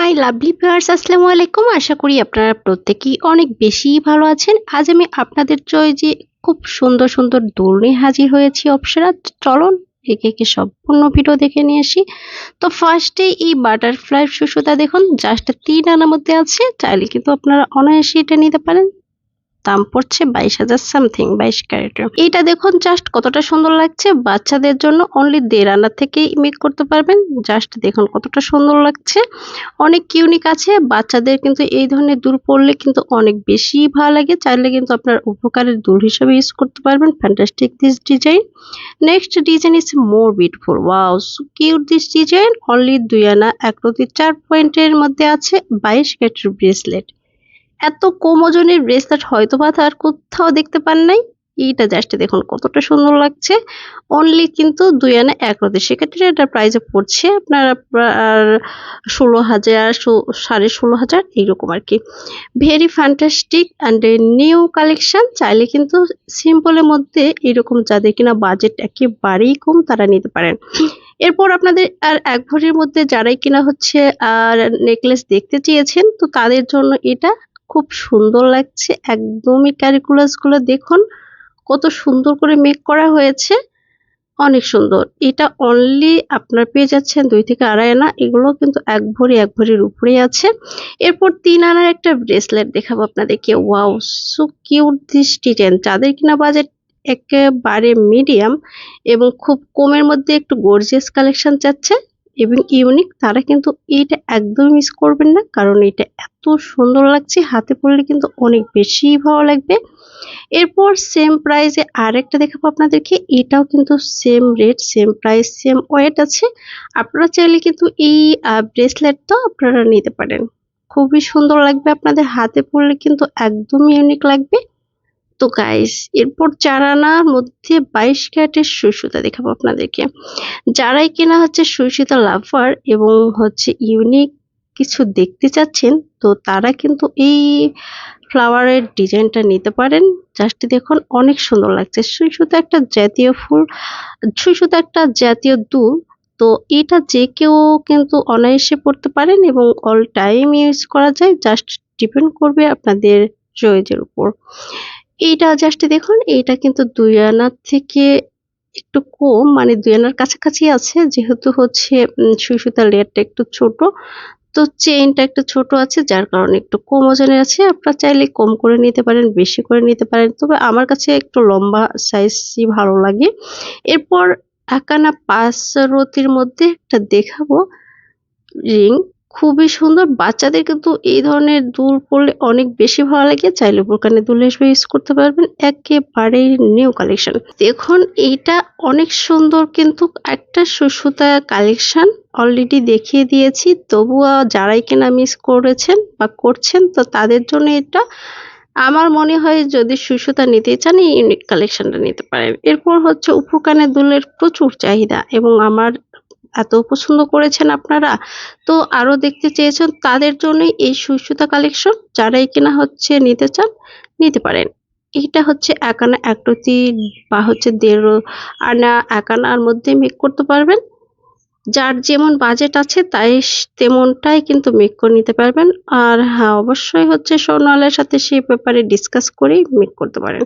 My lovely viewers আসসালামু আলাইকুম। আশা করি আপনারা প্রত্যেকেই অনেক বেশি ভালো আছেন। আজ আমি আপনাদের জয় যে খুব সুন্দর সুন্দর দোলনে হাজির হয়েছি অপসরা। চলুন, একে একে সম্পূর্ণ ভিডিও দেখে নিয়ে আসি। তো ফার্স্টে এই বাটারফ্লাই সুসুতা দেখুন জাস্ট তিন আনার মধ্যে আছে। চাইলে কিন্তু আপনারা অনায়াসে এটা নিতে পারেন। দাম পড়ছে বাইশ হাজার সামথিং, বাইশ ক্যারেটের এইটা দেখুন, জাস্ট কতটা সুন্দর লাগছে। বাচ্চাদের জন্য অনলি দেড় আনা থেকেই মেক করতে পারবেন। জাস্ট দেখুন কতটা সুন্দর লাগছে। অনেক কিউনিক আছে। বাচ্চাদের কিন্তু এই ধরনের দূর পড়লে কিন্তু অনেক বেশি ভালো লাগে। চাইলে কিন্তু আপনার উপকারের দূর হিসেবে ইউজ করতে পারবেন। Fantastic this design next design is more beautiful wow cute this design only দুই আনা, এক চার পয়েন্টের মধ্যে আছে। বাইশ ক্যারেটের ব্রেসলেট এত কম ওজনের ব্রেসলেট হয়তো বা তার কোথাও দেখতে পান নাই। এইটা জাস্ট দেখুন কতটা সুন্দর লাগছে। অনলি কিন্তু দুই আনা এক রতি সেক্ষেত্রে এটা প্রাইসে পড়ছে আপনার আপনার ষোলো হাজার সাড়ে ষোলো হাজার এইরকম আর কি। Very fantastic and new collection চাইলে কিন্তু সিম্পলের মধ্যে এরকম যাদের কিনা বাজেট একেবারেই কম তারা নিতে পারেন। এরপর আপনাদের আর এক ভরির মধ্যে যারাই কিনা হচ্ছে আর নেকলেস দেখতে চেয়েছেন, তো তাদের জন্য এটা খুব সুন্দর লাগছে। একদমই গুলো দেখুন, কত সুন্দর করে মেক করা হয়েছে। অনেক সুন্দর। এটা অনলি আপনার পেয়ে যাচ্ছেন দুই থেকে আড়াই আনা। এগুলো কিন্তু এক ভরি, এক ভরির উপরেই আছে। এরপর তিন আনার একটা ব্রেসলেট দেখাবো আপনাদেরকে। Wow so cute this design যাদের কিনা বাজেট একেবারে মিডিয়াম এবং খুব কমের মধ্যে একটু গর্জিয়াস কালেকশন চাচ্ছে এবং ইউনিক তারা কিন্তু এইটা একদম মিস করবেন না। কারণ এটা এত সুন্দর লাগছে হাতে পড়লে কিন্তু অনেক বেশি ভালো লাগবে। এরপর সেম প্রাইসে আরেকটা দেখাবো আপনাদেরকে। এটাও কিন্তু same rate same price same weight আছে। আপনারা চাইলে কিন্তু এই ব্রেসলেটটা আপনারা নিতে পারেন। খুবই সুন্দর লাগবে আপনাদের হাতে পড়লে কিন্তু একদম ইউনিক লাগবে। তো গাইস এরপর চার আনার মধ্যে বাইশ ক্যারেটের সুইসুতা দেখাবো আপনাদেরকে। যারাই কিনা হচ্ছে সুইসুতা লাভার এবং হচ্ছে ইউনিক কিছু দেখতে চাচ্ছেন, তো তারা কিন্তু এই ফ্লাওয়ারের ডিজাইনটা নিতে পারেন। জাস্ট দেখুন, অনেক সুন্দর লাগছে। সুই একটা জাতীয় ফুল, সুই একটা জাতীয় দুল, তো এটা যে কেউ কিন্তু অনায়াসে পড়তে পারেন এবং অল টাইম ইউজ করা যায়। জাস্ট ডিপেন্ড করবে আপনাদের চয়েজের উপর। এইটা জাস্ট দেখুন, এইটা কিন্তু দুই আনার থেকে একটু কম মানে দুই আনার কাছাকাছি আছে, যেহেতু হচ্ছে সুই লেয়ারটা একটু ছোট। তো চেইনটা একটু ছোট আছে, যার কারণে একটু কম ওজনের আছে। আপনারা চাইলে কম করে নিতে পারেন, বেশি করে নিতে পারেন। তবে আমার কাছে একটু লম্বা সাইজই ভালো লাগে। এরপর একানা পাঁচ রতির মধ্যে একটা দেখাবো রিং। খুবই সুন্দর। বাচ্চাদের কিন্তু এই ধরনের দুল পরলে অনেক বেশি ভালো লাগে। চাইলে বোরকানে দুল হিসেবে ইউজ করতে পারবেন। একেবারে নিউ কালেকশন দেখুন, এইটা অনেক সুন্দর কিন্তু একটা সুসুতা কালেকশন অলরেডি দেখিয়ে দিয়েছি। তবুও যারাই কিনা মিস করেছেন বা করছেন, তো তাদের জন্য এটা আমার মনে হয় যদি সুসুতা নিতে চান, এই ইউনিক কালেকশনটা নিতে পারেন। এরপর হচ্ছে উপকানে দুলের প্রচুর চাহিদা এবং আমার এত পছন্দ করেছেন আপনারা? তো আরও দেখতে চেয়েছেন তাদের জন্যই এই সুসুতা কালেকশন যারাই কিনা হচ্ছে নিতে চান, নিতে পারেন। এটা হচ্ছে একানা একরতি বা হচ্ছে দেড় আনা একানার মধ্যে মেক করতে পারবেন। যার যেমন বাজেট আছে তাই তেমনটাই কিন্তু মেক করে নিতে পারবেন। আর হ্যাঁ অবশ্যই হচ্ছে সোনালের সাথে সেই ব্যাপারে ডিসকাস করেই মেক করতে পারেন।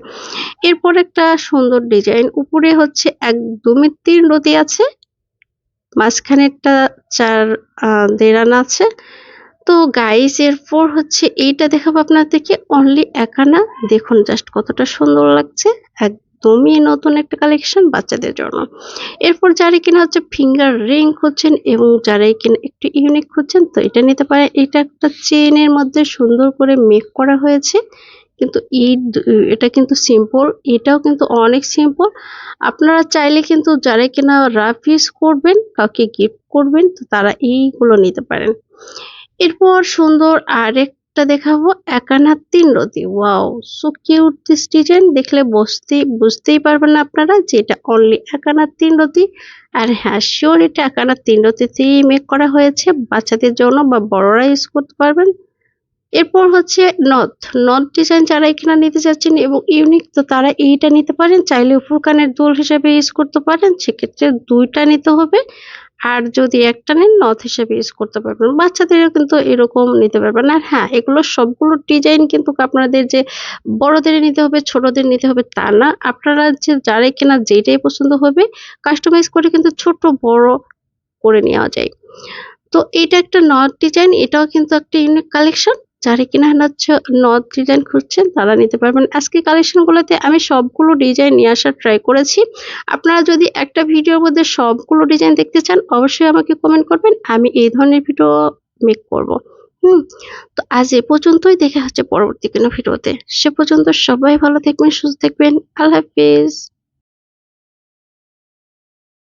এরপর একটা সুন্দর ডিজাইন উপরে হচ্ছে একদমই তিন রতি আছে। মাঝখানেরটা চার দেড় আছে। তো গাইস এরপর হচ্ছে এইটা দেখাবো আপনাদেরকে। অনলি এক আনা দেখুন জাস্ট কতটা সুন্দর লাগছে। একদমই নতুন একটা কালেকশন বাচ্চাদের জন্য। এরপর যারা কিনা হচ্ছে ফিঙ্গার রিং খুঁজছেন এবং যারাই কিনা একটু ইউনিক খুঁজছেন, তো এটা নিতে পারে এটা একটা চেনের মধ্যে সুন্দর করে মেক করা হয়েছে। কিন্তু এই এটা কিন্তু সিম্পল এটাও কিন্তু অনেক সিম্পল আপনারা চাইলে কিন্তু যারা কিনা রাফ ইউজ করবেন কাউকে গিফট করবেন, তো তারা এইগুলো নিতে পারেন। এরপর সুন্দর আরেকটা দেখাবো একানার তিন রতি। Wow so cute this design দেখলে বসতে, বুঝতেই পারবেন আপনারা যে এটা অনলি একানার তিন রতি। আর হ্যাঁ শিওর এটা একানার তিন রতিতেই মেক করা হয়েছে। বাচ্চাদের জন্য বা বড়রা ইউজ করতে পারবেন। এরপর হচ্ছে নথ। নথ ডিজাইন যারা এখানে নিতে চাচ্ছেন এবং ইউনিক তো তারা এইটা নিতে পারেন, চাইলে উপর কানের দোল হিসাবে ইউজ করতে পারেন, সেক্ষেত্রে দুইটা নিতে হবে। আর যদি একটা নেন, নথ হিসেবে ইউজ করতে পারবেন। বাচ্চাদেরও কিন্তু এরকম নিতে পারবেন। আর হ্যাঁ এগুলো সবগুলো ডিজাইন কিন্তু আপনাদের যে বড়দের নিতে হবে, ছোটদের নিতে হবে, তা না। আপনারা যে যারাই কেনা যেটাই পছন্দ হবে কাস্টমাইজ করে কিন্তু ছোট, বড় করে নেওয়া যায়। তো এটা একটা নথ ডিজাইন এটাও কিন্তু একটা ইউনিক কালেকশন যারা কিনা হচ্ছে নথ ডিজাইন খুঁজছেন, তারা নিতে পারবেন। আজকে কালেকশনগুলোতে আমি সবগুলো ডিজাইন নিয়ে আসার ট্রাই করেছি। আপনারা যদি একটা ভিডিওর মধ্যে সবগুলো ডিজাইন দেখতে চান, অবশ্যই আমাকে কমেন্ট করবেন। আমি এই ধরনের ভিডিও মেক করব। হুম, তো আজ এ পর্যন্তই। দেখা হচ্ছে পরবর্তী কোনো ভিডিওতে সে পর্যন্ত সবাই ভালো থাকবেন, সুস্থ থাকবেন। আল্লাহ হাফিজ।